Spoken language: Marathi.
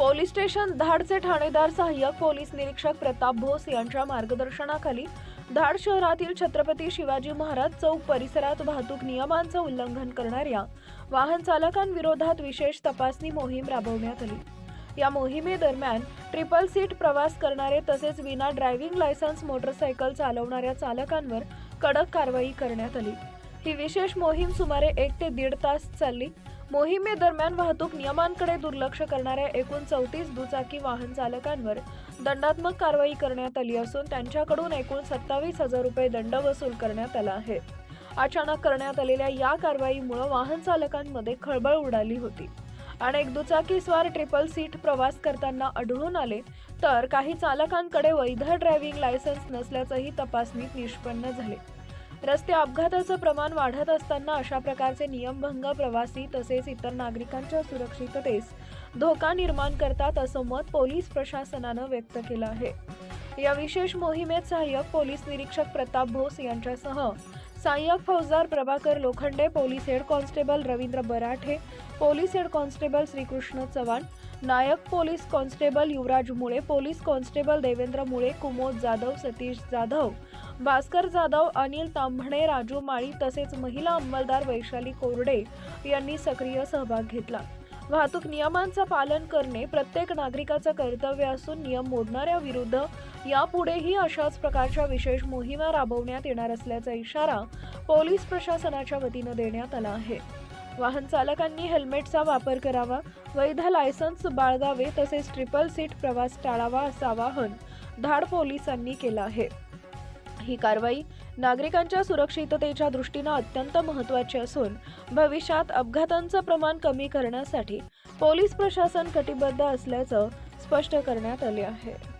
पोलीस स्टेशन धाडचे ठाणेदार सहाय्यक पोलीस निरीक्षक प्रताप भोस यांच्या मार्गदर्शनाखाली धाड शहरातील छत्रपती शिवाजी महाराज चौक परिसरात वाहतूक नियमांचं उल्लंघन करणाऱ्या वाहन चालकांविरोधात विशेष तपासणी मोहीम राबवण्यात आली. या मोहिमेदरम्यान ट्रिपल सीट प्रवास करणारे तसेच विना ड्रायव्हिंग लायसन्स मोटरसायकल चालवणाऱ्या चालकांवर कडक कारवाई करण्यात आली. ही विशेष मोहीम सुमारे एक ते दीड तास चालली. मोहिमेदरम्यान वाहतूक नियमांकडे दुर्लक्ष करणाऱ्या एकूण चौतीस दुचाकी वाहन चालकांवर दंडात्मक कारवाई करण्यात आली असून त्यांच्याकडून एकूण सत्तावीस हजार रुपये दंड वसूल करण्यात आला आहे. अचानक करण्यात आलेल्या या कारवाईमुळे वाहन चालकांमध्ये खळबळ उडाली होती. अनेक दुचाकीस्वार ट्रिपल सीट प्रवास करताना आढळून आले तर काही चालकांकडे वैध ड्रायव्हिंग लायसन्स नसल्याचंही तपासणीत निष्पन्न झाले. रस्ते अपघाताचं प्रमाण वाढत असताना अशा प्रकारचे नियमभंग प्रवासी तसेच इतर नागरिकांच्या सुरक्षिततेस धोका निर्माण करतात असं मत पोलीस प्रशासनानं व्यक्त केलं आहे. या विशेष मोहिमेत सहाय्यक पोलीस निरीक्षक प्रताप भोस यांच्यासह सहाय्यक फौजदार Prabhakar Lokhande police head constable Ravindra Barathe police head constable Shrikrishna Chavan नायक police constable Yuvraj Mule police constable Devendra मुळे कुमोद जाधव सतीश जाधव भास्कर जाधव अनिल तांभणे राजू माळी तसेच महिला अंमलदार वैशाली कोरडे यांनी सक्रिय सहभाग घेतला. वाहतूक नियमांचं पालन करणे प्रत्येक नागरिकाचं कर्तव्य असून नियम मोडणाऱ्या विरुद्ध यापुढेही अशाच प्रकारच्या विशेष मोहिमा राबवण्यात येणार असल्याचा इशारा पोलीस प्रशासनाच्या वतीनं देण्यात आला आहे. वाहन चालकांनी हेल्मेटचा वापर करावा वैध लायसन्स बाळगावे तसेच ट्रिपल सीट प्रवास टाळावा असं आवाहन धाड पोलिसांनी केलं आहे. ही कारवाई नागरिकांच्या सुरक्षिततेच्या दृष्टीनं अत्यंत महत्त्वाची असून भविष्यात अपघातांचं प्रमाण कमी करण्यासाठी पोलीस प्रशासन कटिबद्ध असल्याचं स्पष्ट करण्यात आले आहे.